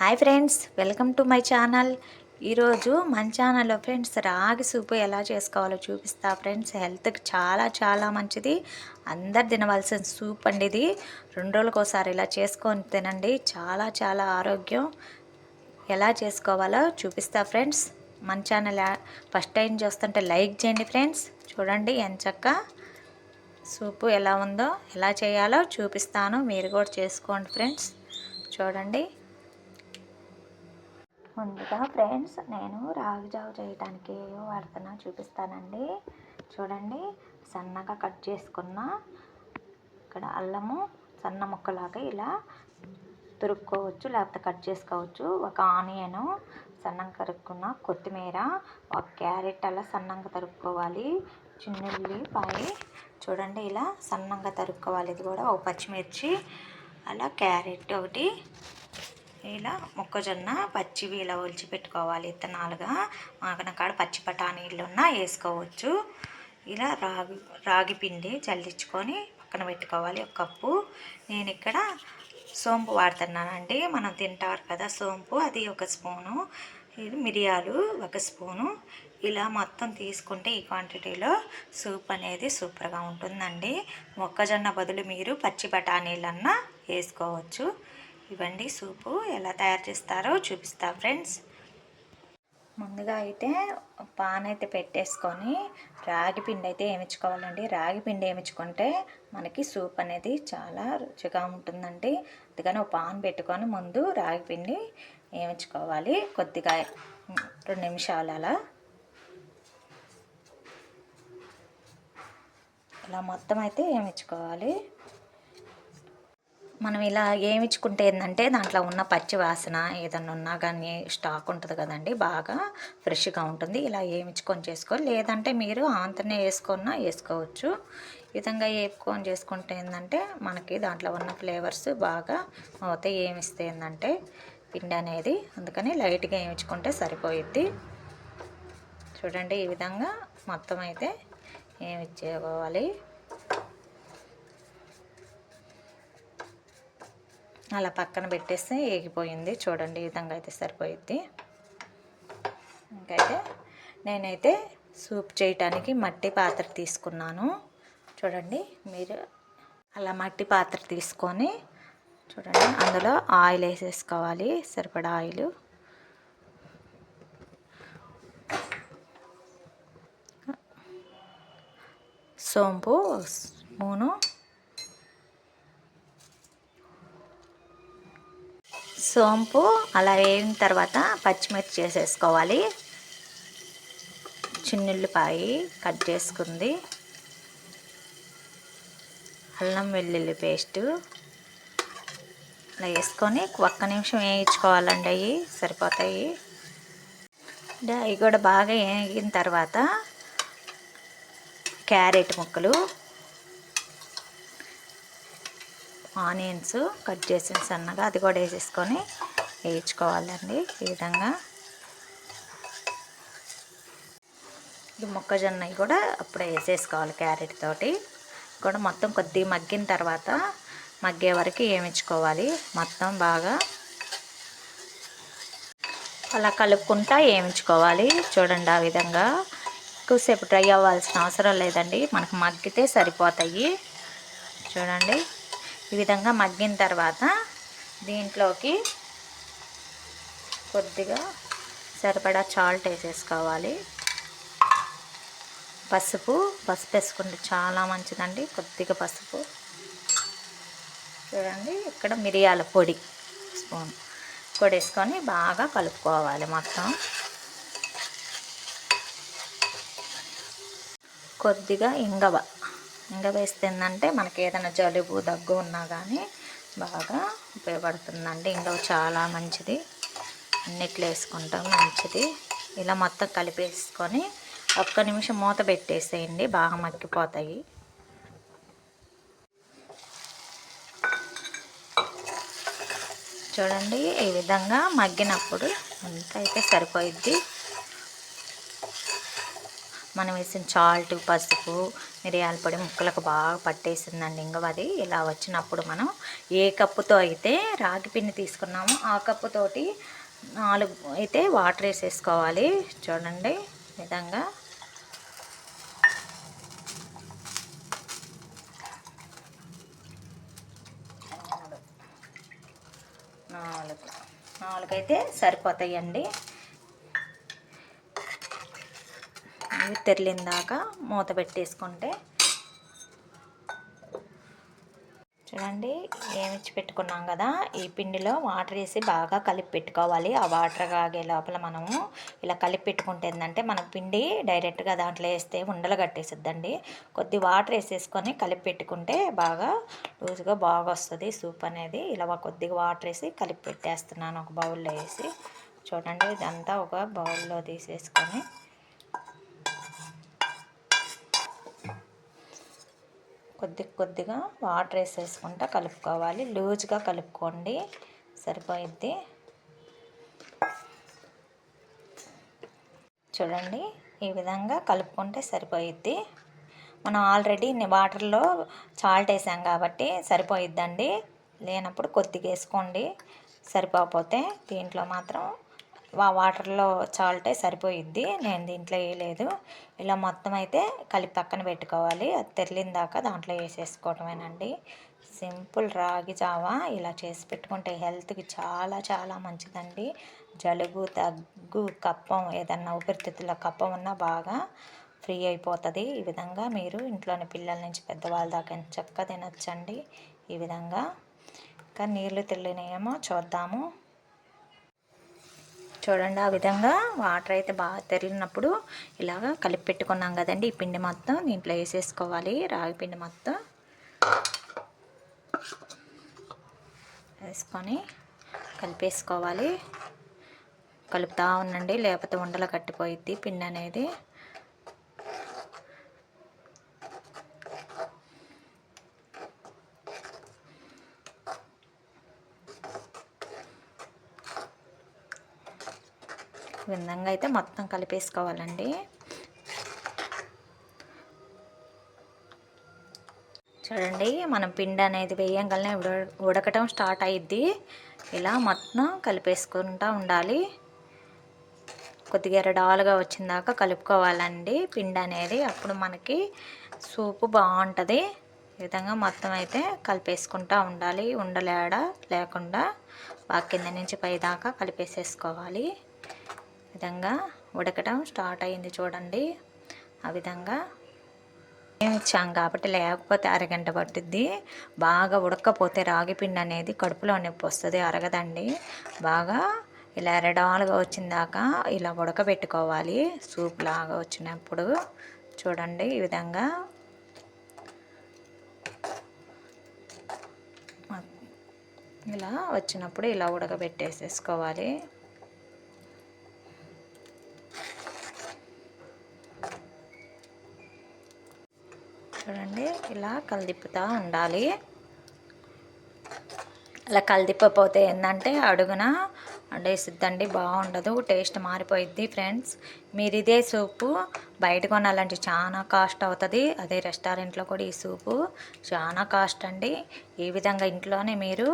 Hi friends welcome to my channel. ఈరోజు మన ఛానల్లో ఫ్రెండ్స్ రాగి సూపు ఎలా చేసుకోవాలో చూపిస్తా. ఫ్రెండ్స్ హెల్త్కి చాలా చాలా మంచిది. అందరు తినవలసిన సూప్ అండి ఇది. రెండు రోజులకు ఒకసారి ఇలా చేసుకొని తినండి. చాలా చాలా ఆరోగ్యం. ఎలా చేసుకోవాలో చూపిస్తా ఫ్రెండ్స్. మన ఛానల్ ఫస్ట్ టైం చూస్తుంటే లైక్ చేయండి ఫ్రెండ్స్. చూడండి ఎంచక్క సూపు ఎలా ఉందో ఎలా చేయాలో చూపిస్తాను. మీరు కూడా చేసుకోండి ఫ్రెండ్స్. చూడండి. ముందుగా ఫ్రెండ్స్ నేను రాగి జావ చేయడానికి వాడుతున్నా చూపిస్తానండి. చూడండి సన్నగా కట్ చేసుకున్న ఇక్కడ అల్లము సన్న ముక్కలాగా ఇలా తురుక్కోవచ్చు లేకపోతే కట్ చేసుకోవచ్చు. ఒక ఆనియను సన్నంగా తరుక్కున్న కొత్తిమీర ఒక క్యారెట్ అలా సన్నంగా తరుక్కోవాలి. చిన్నుల్లిపాయ చూడండి ఇలా సన్నంగా తరుక్కోవాలి. ఇది కూడా ఒక పచ్చిమిర్చి అలా క్యారెట్ ఒకటి ఇలా మొక్కజొన్న పచ్చివి ఇలా ఒలిచి పెట్టుకోవాలి. ఇత్తనాలుగా మాకన కాడ పచ్చి బఠానీలు ఉన్నా వేసుకోవచ్చు. ఇలా రాగి రాగి పిండి చల్లించుకొని పక్కన పెట్టుకోవాలి ఒక కప్పు. నేను ఇక్కడ సోంపు వాడుతున్నానండి. మనం తింటారు కదా సోంపు అది ఒక స్పూను. ఇది మిరియాలు ఒక స్పూను. ఇలా మొత్తం తీసుకుంటే ఈ క్వాంటిటీలో సూప్ అనేది సూపర్గా ఉంటుందండి. మొక్కజొన్న బదులు మీరు పచ్చి బఠానీలన్నా వేసుకోవచ్చు. ఇవ్వండి సూపు. ఎలా తయారు చేస్తారో చూపిస్తా ఫ్రెండ్స్. ముందుగా అయితే పాన్ అయితే పెట్టేసుకొని రాగి పిండి అయితే ఏమించుకోవాలండి. రాగి పిండి ఏమించుకుంటే మనకి సూప్ అనేది చాలా రుచిగా ఉంటుందండి. అందుకని ఒక పాన్ పెట్టుకొని ముందు రాగి పిండి ఏమించుకోవాలి కొద్దిగా రెండు నిమిషాలు అలా. ఇలా మొత్తం అయితే ఏమించుకోవాలి. మనం ఇలా ఏమిచ్చుకుంటే ఏంటంటే దాంట్లో ఉన్న పచ్చి వాసన ఏదన్నా ఉన్నా కానీ స్టాక్ ఉంటుంది కదండి బాగా ఫ్రెష్గా ఉంటుంది. ఇలా ఏమిచ్చుకొని చేసుకోవాలి. లేదంటే మీరు ఆంతనే వేసుకున్నా వేసుకోవచ్చు. ఈ విధంగా ఏపుకొని చేసుకుంటే ఏంటంటే మనకి దాంట్లో ఉన్న ఫ్లేవర్స్ బాగా అవుతాయి ఏమిస్తే ఏంటంటే పిండి అనేది అందుకని లైట్గా వేయించుకుంటే సరిపోయిద్ది. చూడండి ఈ విధంగా మొత్తం అయితే ఏమిచ్చేసుకోవాలి అలా పక్కన పెట్టేస్తే ఏగిపోయింది. చూడండి ఈ విధంగా అయితే సరిపోయిద్ది. ఇంకైతే నేనైతే సూప్ చేయటానికి మట్టి పాత్ర తీసుకున్నాను. చూడండి మీరు అలా మట్టి పాత్ర తీసుకొని చూడండి అందులో ఆయిల్ వేసేసుకోవాలి. సరిపడా ఆయిల్. సోంపు స్పూను సోంపు అలా వేయిన తర్వాత పచ్చిమిర్చి చేసేసుకోవాలి. చిన్నుల్లిపాయ కట్ చేసుకుంది. అల్లం వెల్లుల్లి పేస్టు. అలా వేసుకొని ఒక్క నిమిషం వేయించుకోవాలండి అవి సరిపోతాయి. అవి కూడా బాగా వేగిన తర్వాత క్యారెట్ ముక్కలు ఆనియన్స్ కట్ చేసిన సన్నగా అది కూడా వేసేసుకొని వేయించుకోవాలండి ఈ విధంగా. ఈ మొక్కజొన్న కూడా అప్పుడే వేసేసుకోవాలి క్యారెట్ తోటి. కూడా మొత్తం కొద్దిగా మగ్గిన తర్వాత మగ్గే వరకు వేయించుకోవాలి. మొత్తం బాగా అలా కలుపుకుంటా వేయించుకోవాలి. చూడండి ఆ విధంగా. ఎక్కువసేపు డ్రై అవ్వాల్సిన అవసరం లేదండి. మనకు మగ్గితే సరిపోతాయి. చూడండి. ఈ విధంగా మగ్గిన తర్వాత దీంట్లోకి కొద్దిగా సరిపడా చాల్ట్ వేసేసుకోవాలి. పసుపు పసుపు వేసుకుంటే చాలా మంచిదండి కొద్దిగా పసుపు. చూడండి ఇక్కడ మిరియాల పొడి స్పూన్. పొడి వేసుకొని బాగా కలుపుకోవాలి మొత్తం. కొద్దిగా ఇంగవ. ఇంకా వేస్తే ఏంటంటే మనకి ఏదైనా జలుబు దగ్గు ఉన్నా కానీ బాగా ఉపయోగపడుతుందండి. ఇంకా చాలా మంచిది. అన్నిట్లో వేసుకుంటాం మంచిది. ఇలా మొత్తం కలిపేసుకొని ఒక్క నిమిషం మూత పెట్టేసేయండి బాగా మగ్గిపోతాయి. చూడండి ఈ విధంగా మగ్గినప్పుడు అంత అయితే సరిపోయిద్ది. మనం వేసిన చాల్ట్ పసుపు మిరియాల పొడి ముక్కలకు బాగా పట్టేసిందండి. ఇంకా అది ఇలా వచ్చినప్పుడు మనం ఏ కప్పుతో అయితే రాగి పిండి తీసుకున్నామో ఆ కప్పుతోటి నాలుగు అయితే వాటర్ వేసేసుకోవాలి. చూడండి విధంగా. నాలుగు. నాలుగు. అయితే సరిపోతాయండి. ఇవి తెరిలిన దాకా మూత పెట్టేసుకుంటే చూడండి ఏమిచ్చి పెట్టుకున్నాం కదా? ఈ పిండిలో వాటర్ వేసి బాగా కలిపి పెట్టుకోవాలి. ఆ వాటర్ కాగే లోపల మనము ఇలా కలిపి పెట్టుకుంటే ఏంటంటే మన పిండి డైరెక్ట్గా దాంట్లో వేస్తే ఉండలు కట్టేసిద్దండి. కొద్ది వాటర్ వేసేసుకొని కలిపి పెట్టుకుంటే బాగా లూజ్గా బాగా వస్తుంది. సూప్ అనేది ఇలా కొద్దిగా వాటర్ వేసి కలిపి పెట్టేస్తున్నాను ఒక బౌల్లో వేసి. చూడండి ఇదంతా ఒక బౌల్లో తీసేసుకొని కొద్ది కొద్దిగా వాటర్ వేసేసుకుంటా కలుపుకోవాలి. లూజ్గా కలుపుకోండి. సరిపోయిద్ది. చూడండి ఈ విధంగా కలుపుకుంటే సరిపోయిద్ది. మనం ఆల్రెడీ వాటర్లో సాల్ట్ వేసాం కాబట్టి సరిపోయిద్దండి. లేనప్పుడు కొద్దిగా వేసుకోండి. సరిపోకపోతే దీంట్లో మాత్రం వాటర్లో సాల్టే సరిపోయిద్ది నేను దీంట్లో వేయలేదు ఇలా మొత్తం అయితే కలిపి పక్కన పెట్టుకోవాలి. అది తెరిలిన దాకా దాంట్లో వేసేసుకోవటమేనండి సింపుల్ రాగి జావా ఇలా చేసి పెట్టుకుంటే హెల్త్కి చాలా చాలా మంచిదండి. జలుబు దగ్గు కప్పం ఏదన్నా ఊపిరితిత్తుల కప్పం ఉన్నా బాగా ఫ్రీ అయిపోతుంది. ఈ విధంగా మీరు ఇంట్లోని పిల్లల నుంచి పెద్దవాళ్ళ దాకా చక్కగా తినచ్చండి. ఈ విధంగా. ఇంకా నీళ్ళు తెల్లినేమో చూద్దాము. చూడండి ఆ విధంగా వాటర్ అయితే బాగా తెరిలినప్పుడు ఇలాగ కలిపి పెట్టుకున్నాం కదండి. ఈ పిండి మొత్తం దీంట్లో వేసేసుకోవాలి రాగి పిండి మొత్తం. వేసుకొని కలిపేసుకోవాలి. కలుపుతూ ఉండండి లేకపోతే ఉండలు కట్టిపోయిద్ది పిండి అనేది. విధంగా అయితే మొత్తం కలిపేసుకోవాలండి. చూడండి మనం పిండి అనేది వేయంగానే ఉడకటం స్టార్ట్ అయ్యిద్ది ఇలా మొత్తం కలిపేసుకుంటూ ఉండాలి. కొద్దిగా ఎరడాలుగా వచ్చిందాక కలుపుకోవాలండి పిండి అనేది. అప్పుడు మనకి సూపు బాగుంటుంది. ఈ విధంగా మొత్తం అయితే కలిపేసుకుంటూ ఉండాలి. ఉండలేడ లేకుండా బాగా కింద నుంచి పైదాకా కలిపేసేసుకోవాలి. విధంగా ఉడకటం స్టార్ట్ అయింది చూడండి. ఆ విధంగా ఇచ్చాం కాబట్టి లేకపోతే అరగంట పట్టుద్ది బాగా ఉడకపోతే రాగిపిండి అనేది కడుపులో నొప్పి వస్తుంది అరగదండి. బాగా ఇలా ఎరడాలుగా వచ్చిందాక ఇలా ఉడకబెట్టుకోవాలి. సూప్ లాగా వచ్చినప్పుడు చూడండి ఈ విధంగా. ఇలా వచ్చినప్పుడు ఇలా ఉడకబెట్టేసేసుకోవాలి. చూడండి ఇలా కలిదిప్పుతూ ఉండాలి. అలా కలిదిప్పపోతే ఏంటంటే అడుగున అండేసిద్దండి బాగుండదు టేస్ట్ మారిపోయిద్ది ఫ్రెండ్స్. మీరు ఇదే సూపు బయట కొనాలంటే చాలా కాస్ట్ అవుతుంది. అదే రెస్టారెంట్లో కూడా ఈ సూపు చాలా కాస్ట్ అండి. ఈ విధంగా ఇంట్లోనే మీరు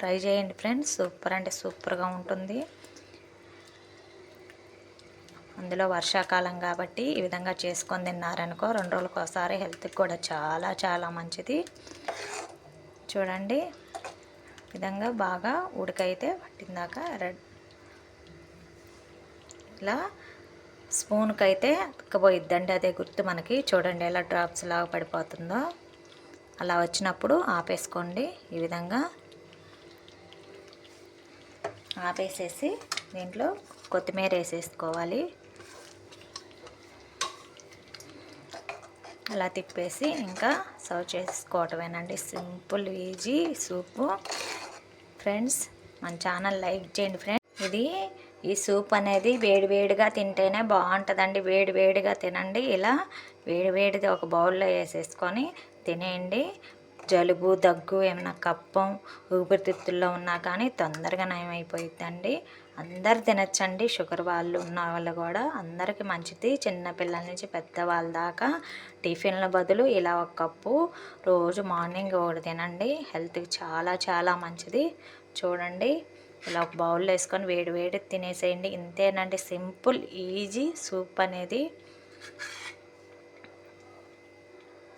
ట్రై చేయండి ఫ్రెండ్స్. సూపర్ అంటే సూపర్గా ఉంటుంది. అందులో వర్షాకాలం కాబట్టి ఈ విధంగా చేసుకొని తిన్నారనుకో రెండు రోజులకు ఒకసారి హెల్త్కి కూడా చాలా చాలా మంచిది. చూడండి. విధంగా బాగా ఉడకైతే పట్టిందాక రెడ్ ఇలా స్పూన్కి అయితే అతుక్కపోయిద్దండి అదే గుర్తు మనకి. చూడండి ఎలా డ్రాప్స్ లాగా పడిపోతుందో. అలా వచ్చినప్పుడు ఆపేసుకోండి. ఈ విధంగా ఆపేసేసి దీంట్లో కొత్తిమీర వేసేసుకోవాలి అలా తిప్పేసి ఇంకా serve చేసుకోవటమేనండి. Simple easy soup. Friends మన ఛానల్ లైక్ చేయండి ఫ్రెండ్స్. ఇది ఈ సూప్ అనేది వేడివేడిగా తింటేనే బాగుంటుందండి. వేడివేడిగా తినండి. ఇలా వేడివేడిది ఒక బౌల్లో వేసేసుకొని తినేయండి. జలుబు దగ్గు ఏమైనా కప్పం ఊపిరితిత్తుల్లో ఉన్నా కానీ తొందరగా నయమైపోయిద్దండి. అందరు తినచ్చండి. షుగర్ వాళ్ళు ఉన్న వాళ్ళు కూడా అందరికీ మంచిది. చిన్నపిల్లల నుంచి పెద్దవాళ్ళ దాకా టిఫిన్ల బదులు ఇలా ఒక కప్పు రోజు మార్నింగ్ ఒకటి తినండి. హెల్త్కి చాలా చాలా మంచిది. చూడండి. ఇలా ఒక బౌల్లో వేసుకొని వేడి వేడి తినేసేయండి. ఇంతేనండి. సింపుల్ ఈజీ సూప్ అనేది.